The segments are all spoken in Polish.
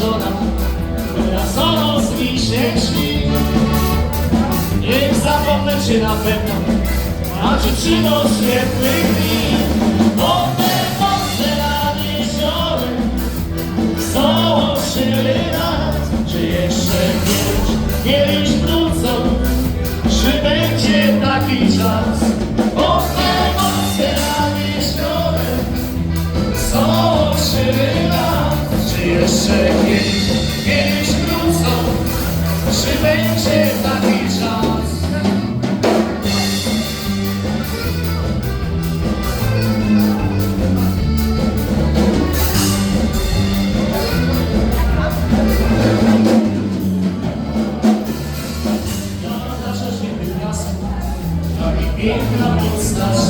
żona, która solą z mi się śni. Niech zapomnę cię na pewno, a czy przynosz świetnych dni. Wodne, wodne nad jeziorem, solą szyły nas. Czy jeszcze kiedyś, kiedyś wrócą, czy będzie taki czas? Wodne, wodne nad jeziorem, solą szyły jeszcze kiedyś, kiedyś wrócą Czy będzie taki czas? Piękna postać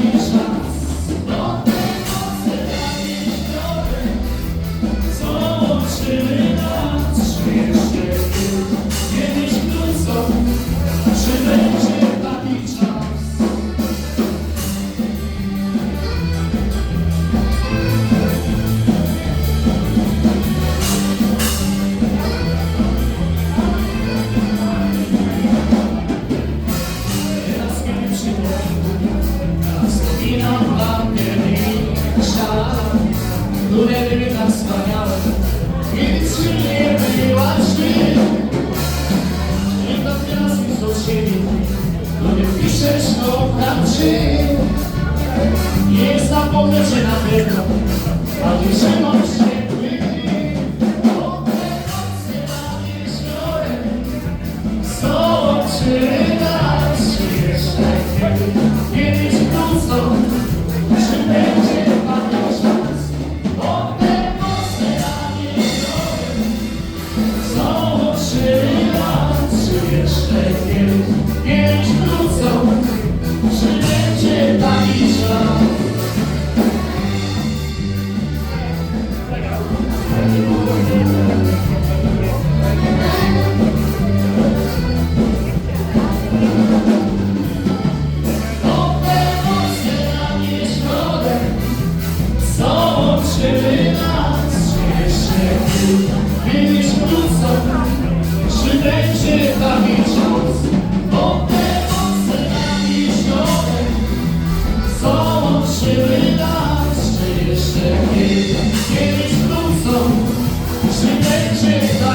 które były tak wspaniałe. Nic się nie wyłaczy. Nie nawiązujesz do siebie, to nie piszesz do pracy. Nie zapomnę się na pewno, a nie się może. Yeah. Ciebie nas śmiesznie Widzisz mocno, czy będzie tam i czas Bo te moce i środek są Ciebie nas śmiesznie Widzisz mocno, czy będzie tam